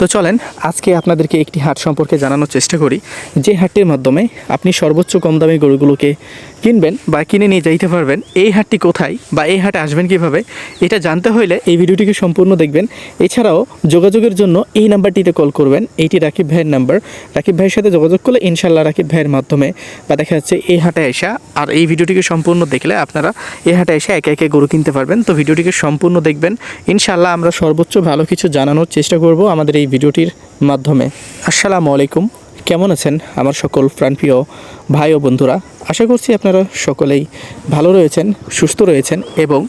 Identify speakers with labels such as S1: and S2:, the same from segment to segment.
S1: তো চলেন, আজকে আপনাদেরকে একটি হাট সম্পর্কে জানানোর চেষ্টা করি। যে হাটটির মাধ্যমে আপনি সর্বোচ্চ কম দামি গরুগুলোকে কিনবেন বা কিনে নিয়ে যাইতে পারবেন, এই হাটটি কোথায় বা এই হাটে আসবেন কীভাবে, এটা জানতে হলে এই ভিডিওটিকে সম্পূর্ণ দেখবেন। এছাড়াও যোগাযোগের জন্য এই নাম্বারটিতে কল করবেন এইটি রাকিব ভাইয়ের নাম্বার। রাকিব ভাইয়ের সাথে যোগাযোগ করলে ইনশাল্লাহ রাকিব ভাইয়ের মাধ্যমে বা দেখা যাচ্ছে এই হাটে আসা আর এই ভিডিওটিকে সম্পূর্ণ দেখলে আপনারা এই হাটে এসে একে একে গরু কিনতে পারবেন। তো ভিডিওটিকে সম্পূর্ণ দেখবেন। ইনশাল্লাহ আমরা সর্বোচ্চ ভালো কিছু জানানোর চেষ্টা করব। আমাদের এই ভিডিওটির মাধ্যমে। আসসালামু আলাইকুম। কেমন আছেন আমার সকল প্রাণপ্রিয় ভাই ও বন্ধুরা? আশা করছি আপনারা সকলেই ভালো রয়েছেন, সুস্থ রয়েছেন এবং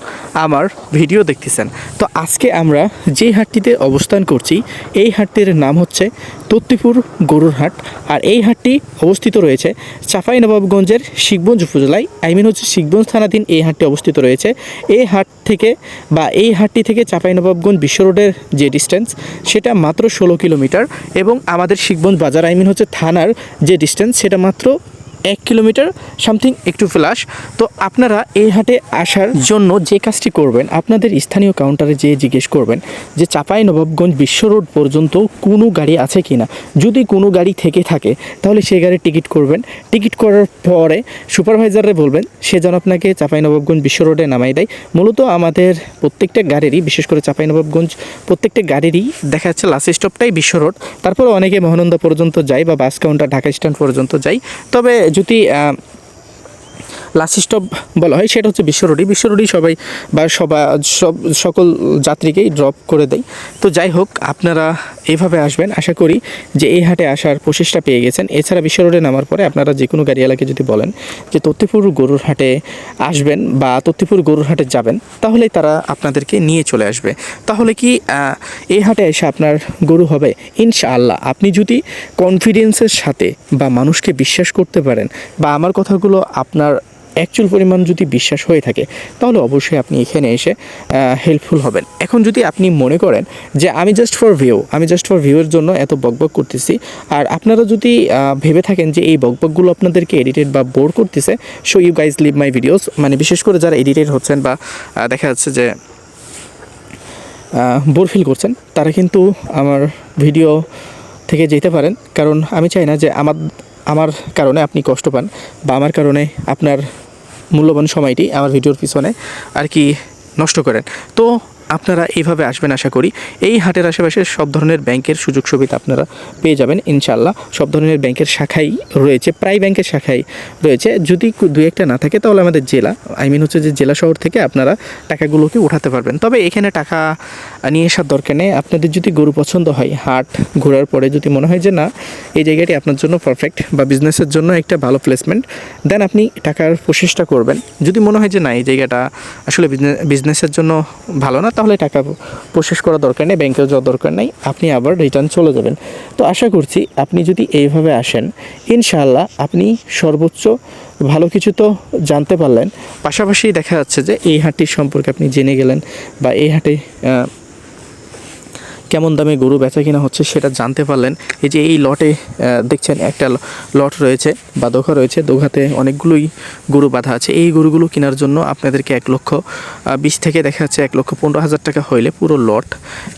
S1: আমার ভিডিও দেখতেছেন। তো আজকে আমরা যে হাটটিতে অবস্থান করছি, এই হাটটির নাম হচ্ছে তত্তিপুর গরুর হাট। আর এই হাটটি অবস্থিত রয়েছে চাঁপাই নবাবগঞ্জের শিখগঞ্জ উপজেলায়। আই মিন হচ্ছে শিখগঞ্জ থানাধীন এই হাটটি অবস্থিত রয়েছে। এই হাট থেকে বা এই হাটটি থেকে চাঁপাই নবাবগঞ্জ বিশ্ব রোডের যে ডিস্টেন্স সেটা মাত্র ষোলো কিলোমিটার এবং আমাদের শিখগঞ্জ বাজার আই মিন হচ্ছে থানার যে ডিস্টেন্স সেটা মাত্র এক কিলোমিটার, সামথিং একটু ফ্লাশ। তো আপনারা এই হাটে আসার জন্য যে কাজটি করবেন, আপনাদের স্থানীয় কাউন্টারে যেয়ে জিজ্ঞেস করবেন যে চাপাই নবাবগঞ্জ বিশ্ব রোড পর্যন্ত কোনো গাড়ি আছে কি না যদি কোনো গাড়ি থেকে থাকে, তাহলে সেই গাড়ি টিকিট করবেন। টিকিট করার পরে সুপারভাইজারে বলবেন, সে যেন আপনাকে চাপাই নবাবগঞ্জ বিশ্ব রোডে নামাই দেয়। মূলত আমাদের প্রত্যেকটা গাড়িরই, বিশেষ করে চাপাই নবাবগঞ্জ, প্রত্যেকটা গাড়িরই দেখা যাচ্ছে লাস্ট স্টপটাই বিশ্ব রোড। তারপরে অনেকে মহানন্দা পর্যন্ত যায় বা বাস কাউন্টার, ঢাকা স্ট্যান্ড পর্যন্ত যায়। তবে যদি লাস্ট স্টপ বলা হয়, সেটা হচ্ছে বিশ্ব রোডই। বিশ্ব রোডই সবাই বা সবা, সব, সকল যাত্রীকেই ড্রপ করে দেয়। তো যাই হোক, আপনারা এইভাবে আসবেন। আশা করি যে এই হাটে আসার প্রচেষ্টা পেয়ে গেছেন। এছাড়া বিশ্ব রোডে নামার পরে আপনারা যে কোনো গাড়িওয়ালাকে যদি বলেন যে তত্তিপুর গরুর হাটে আসবেন বা তত্তিপুর গরুর হাটে যাবেন, তাহলেই তারা আপনাদেরকে নিয়ে চলে আসবে। তাহলে কি এই হাটে এসে আপনার গরু হবে? ইনশাআল্লাহ। আপনি যদি কনফিডেন্সের সাথে বা মানুষকে বিশ্বাস করতে পারেন বা আমার কথাগুলো আপনার অ্যাকচুয়াল পরিমাণ যদি বিশ্বাস হয়ে থাকে, তাহলে অবশ্যই আপনি এখানে এসে হেল্পফুল হবেন। এখন যদি আপনি মনে করেন যে আমি জাস্ট ফর ভিউ আমি জাস্ট ফর ভিউয়ের জন্য এত বকবক করতেছি, আর আপনারা যদি ভেবে থাকেন যে এই বকবকগুলো আপনাদেরকে এডিটেড বা বোর করতেছে so you guys leave my videos মানে বিশেষ করে যারা এডিটেড হচ্ছেন বা দেখা যাচ্ছে যে বোর ফিল করছেন, তারা কিন্তু আমার ভিডিও থেকে যেতে পারেন। কারণ আমি চাই না যে আমার আমার কারণে আপনি কষ্ট পান, বা আমার কারণে আপনার মূল্যবান সময়টি আমার ভিডিওর পিছনে আর কি নষ্ট করেন। তো আপনারা এইভাবে আসবেন আশা করি। এই হাটের আশেপাশে সব ধরনের ব্যাংকের সুযোগ সুবিধা আপনারা পেয়ে যাবেন ইনশাল্লাহ সব ধরনের ব্যাংকের শাখাই রয়েছে, প্রায় ব্যাংকের শাখাই রয়েছে। যদি দুই একটা না থাকে তাহলে আমাদের জেলা, আই মিন হচ্ছে যে জেলা শহর থেকে আপনারা টাকাগুলোকে উঠাতে পারবেন। তবে এখানে টাকা নিয়ে আসার দরকার নেই। আপনাদের যদি গরু পছন্দ হয়, হাট ঘোরার পরে যদি মনে হয় যে না, এই জায়গাটি আপনার জন্য পারফেক্ট বা বিজনেসের জন্য একটা ভালো প্লেসমেন্ট দেন আপনি টাকার প্রচেষ্টা করবেন। যদি মনে হয় যে না, এই জায়গাটা আসলে বিজনেসের জন্য ভালো না তাহলে টাকা প্রসেস করা দরকার নেই ব্যাংকেও যাওয়ার দরকার নেই, আপনি আবার রিটার্ন চলে যাবেন। তো আশা করছি আপনি যদি এইভাবে আসেন, ইনশাআল্লাহ আপনি সর্বোচ্চ ভালো কিছু তো জানতে পারলেন। পাশাপাশি দেখা যাচ্ছে যে এই হাটটির সম্পর্কে আপনি জেনে গেলেন বা এই হাটে কেমন দামে গরু বেচা কিনা হচ্ছে সেটা জানতে পারলেন। এই যে এই লটে দেখছেন একটা লট রয়েছে বা দোঘা রয়েছে। দোঘাতে অনেকগুলোই গরু বাঁধা আছে। এই গরুগুলো কেনার জন্য আপনাদেরকে এক লক্ষ বিশ থেকে দেখা যাচ্ছে এক লক্ষ পনেরো হাজার টাকা হইলে পুরো লট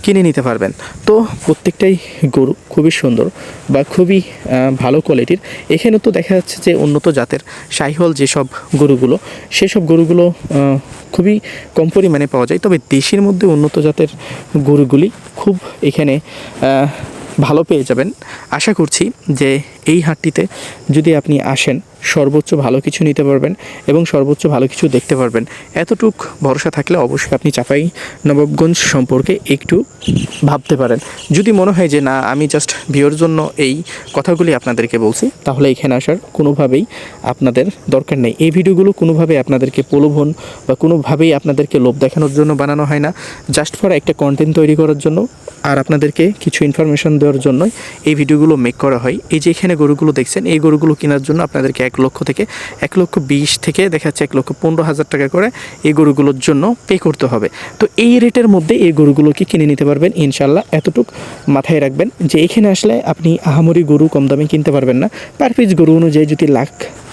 S1: কিনে নিতে পারবেন। তো প্রত্যেকটাই গরু খুবই সুন্দর বা খুবই ভালো কোয়ালিটির। এখানে তো দেখা যাচ্ছে যে উন্নত জাতের সাইহল যেসব গরুগুলো, সেসব গরুগুলো খুবই কম পরিমাণে পাওয়া যায়। তবে দেশের মধ্যে উন্নত জাতের গরুগুলি খুব এখানে ভালো পেয়ে যাবেন। আশা করছি যে এই হাটটিতে যদি আপনি আসেন সর্বোচ্চ ভালো কিছু নিতে পারবেন এবং সর্বোচ্চ ভালো কিছু দেখতে পারবেন। এতটুক ভরসা থাকলে অবশ্যই আপনি চাপাই নবাবগঞ্জ সম্পর্কে একটু ভাবতে পারেন। যদি মনে হয় যে, না, আমি জাস্ট ভিওর জন্য এই কথাগুলি আপনাদেরকে বলছি, তাহলে এখানে আসার কোনোভাবেই আপনাদের দরকার নেই। এই ভিডিওগুলো কোনোভাবেই আপনাদেরকে প্রলোভন বা কোনোভাবেই আপনাদেরকে লোভ দেখানোর জন্য বানানো হয় না। জাস্ট ফর একটা কন্টেন্ট তৈরি করার জন্য আর আপনাদেরকে কিছু ইনফরমেশন দেওয়ার জন্যই এই ভিডিওগুলো মেক করা হয়। এই যে এখানে গরুগুলো দেখছেন, এই গরুগুলো কেনার জন্য আপনাদেরকে এক লক্ষ থেকে এক লক্ষ বিশ থেকে দেখা যাচ্ছে এক লক্ষ পনেরো হাজার টাকা করে এই গরুগুলোর জন্য পে করতে হবে। তো এই রেটের মধ্যে এই গরুগুলোকে কিনে নিতে পারবেন? ইনশাল্লাহ এতটুক মাথায় রাখবেন যে এখানে আসলে আপনি আহামরি গরু কম দামে কিনতে পারবেন না। পার পিস গরু অনুযায়ী যদি লাখ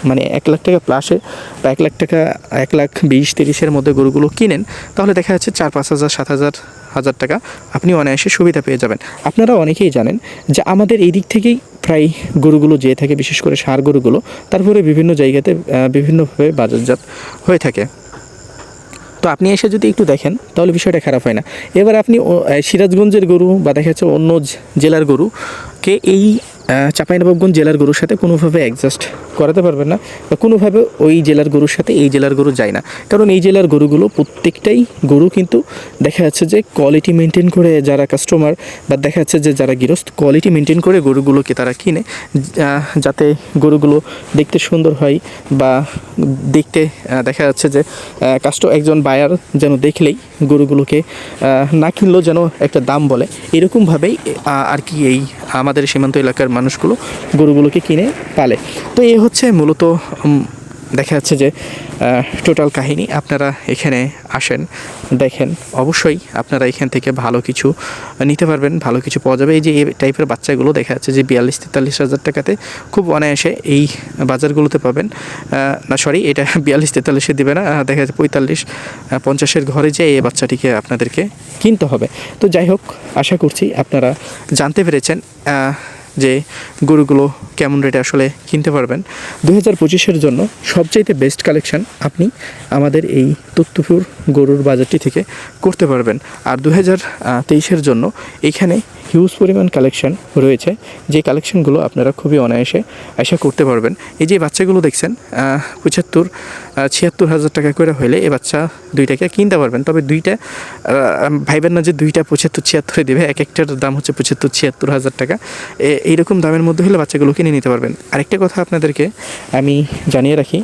S1: মানে এক লাখ টাকা প্লাসে বা এক লাখ টাকা, এক লাখ বিশ তিরিশের মধ্যে গরুগুলো কিনেন, তাহলে দেখা যাচ্ছে চার, পাঁচ হাজার, সাত হাজার হাজার টাকা আপনি অনায়াসে সুবিধা পেয়ে যাবেন। আপনারা অনেকেই জানেন যে আমাদের এই দিক থেকেই প্রায় গরুগুলো যেয়ে থাকে, বিশেষ করে সার গরুগুলো, তারপরে বিভিন্ন জায়গাতে বিভিন্নভাবে বাজারজাত হয়ে থাকে। তো আপনি এসে যদি একটু দেখেন, তাহলে বিষয়টা খারাপ হয় না। এবার আপনি সিরাজগঞ্জের গরু বা দেখা যাচ্ছে অন্য জেলার গরুকে এই চাঁপাইনবাবগঞ্জ জেলার গরুর সাথে কোনোভাবে অ্যাডজাস্ট করাতে পারবেন না বা কোনোভাবে ওই জেলার গরুর সাথে এই জেলার গরু যায় না। কারণ এই জেলার গরুগুলো প্রত্যেকটাই গরু কিন্তু দেখা যাচ্ছে যে কোয়ালিটি মেনটেন করে যারা কাস্টমার বা দেখা যাচ্ছে যে যারা গৃহস্থ কোয়ালিটি মেনটেন করে গরুগুলোকে তারা কিনে যাতে গরুগুলো দেখতে সুন্দর হয় বা দেখতে দেখা যাচ্ছে যে কাস্ট একজন বায়ার যেন দেখলেই গরুগুলোকে না কিনলেও যেন একটা দাম বলে। এরকমভাবেই আর কি এই আমাদের সীমান্ত এলাকার মানুষগুলো গরুগুলোকে কিনে পালে। তো এই হচ্ছে মূলত দেখা যাচ্ছে যে টোটাল কাহিনী। আপনারা এখানে আসেন, দেখেন। অবশ্যই আপনারা এখান থেকে ভালো কিছু নিতে পারবেন, ভালো কিছু পাওয়া যাবে। এই যে, এই টাইপের বাচ্চাগুলো দেখা যাচ্ছে যে, বিয়াল্লিশ, তেতাল্লিশ হাজার টাকাতে খুব অনায়াসে এই বাজারগুলোতে পাবেন। না সরি এটা বিয়াল্লিশ, তেতাল্লিশে দেবে না। দেখা যাচ্ছে পঁয়তাল্লিশ পঞ্চাশের ঘরে যে এই বাচ্চাটিকে আপনাদেরকে কিনতে হবে। তো যাই হোক, আশা করছি আপনারা জানতে পেরেছেন। যে গরুগুলো কেমন রেটে আসলে কিনতে পারবেন। দু হাজার পঁচিশের জন্য সবচাইতে বেস্ট কালেকশান আপনি আমাদের এই তত্ত্বপুর গরুর বাজারটি থেকে করতে পারবেন। আর দু হাজার তেইশের জন্য এখানে হিউজ পরিমাণ কালেকশন রয়েছে। যে কালেকশনগুলো আপনারা খুবই অনায়াসে আশা করতে পারবেন। এই যে বাচ্চাগুলো দেখছেন পঁচাত্তর ছিয়াত্তর হাজার টাকা করে হলে এই বাচ্চা দুইটাকে কিনতে পারবেন। তবে দুইটা ভাইবেন না যে দুইটা পঁচাত্তর, ছিয়াত্তরে দেবে, এক একটার দাম হচ্ছে পঁচাত্তর, ছিয়াত্তর হাজার টাকা। এইরকম দামের মধ্যে হলে বাচ্চাগুলো কিনে নিতে পারবেন। আরেকটা কথা আপনাদেরকে আমি জানিয়ে রাখি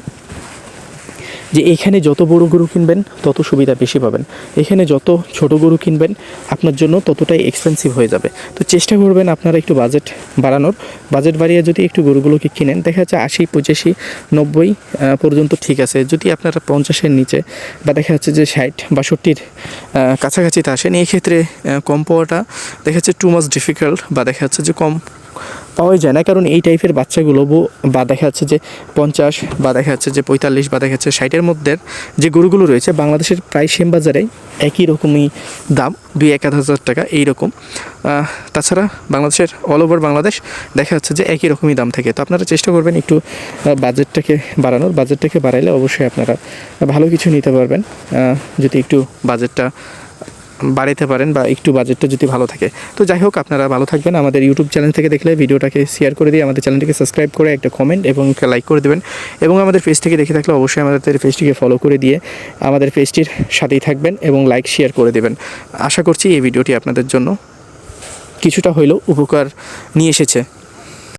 S1: যে এখানে যত বড় গরু কিনবেন, তত সুবিধা বেশি পাবেন। এখানে যত ছোট গরু কিনবেন, আপনার জন্য ততটাই এক্সপেন্সিভ হয়ে যাবে। তো চেষ্টা করবেন আপনারা একটু বাজেট বাড়ানোর। বাজেট বাড়িয়ে যদি একটু গরুগুলোকে কিনেন, দেখা যাচ্ছে আশি, পঁচাশি, নব্বই পর্যন্ত ঠিক আছে। যদি আপনারা পঞ্চাশের নিচে বা দেখা যাচ্ছে যে ষাট, বাষট্টির কাছাকাছিতে আসেন এই ক্ষেত্রে কম পাওয়াটা দেখা যাচ্ছে টু মাস ডিফিকাল্ট বা দেখা যাচ্ছে যে কম পাওয়াই যায় না। কারণ এই টাইপের বাচ্চাগুলো বো- দেখা যাচ্ছে যে পঞ্চাশ, বা দেখা যাচ্ছে যে পঁয়তাল্লিশ, বা দেখা যাচ্ছে ষাটের মধ্যে যে গরুগুলো রয়েছে, বাংলাদেশের প্রায় সেম বাজারে একই রকমই দাম, দুই এক আধ হাজার টাকা এইরকম তাছাড়া বাংলাদেশের অল ওভার বাংলাদেশ দেখা যাচ্ছে যে একই রকমই দাম থাকে। তো আপনারা চেষ্টা করবেন একটু বাজেটটাকে বাড়ানোর। বাজেটটাকে বাড়াইলে অবশ্যই আপনারা ভালো কিছু নিতে পারবেন। যদি একটু বাজেটটা বাড়াইতে পারেন বা একটু বাজেটটা যদি ভালো থাকে। তো যাই হোক, আপনারা ভালো থাকবেন। আমাদের ইউটিউব চ্যানেল থেকে দেখলে ভিডিওটাকে শেয়ার করে দিয়ে আমাদের চ্যানেলটিকে সাবস্ক্রাইব করে একটা কমেন্ট এবং লাইক করে দেবেন। এবং আমাদের পেজ দেখে থাকলে অবশ্যই আমাদের পেজটিকে ফলো করে দিয়ে আমাদের পেজটির সাথেই থাকবেন এবং লাইক শেয়ার করে দেবেন। আশা করছি এই ভিডিওটি আপনাদের জন্য কিছুটা হইলেও উপকার নিয়ে এসেছে।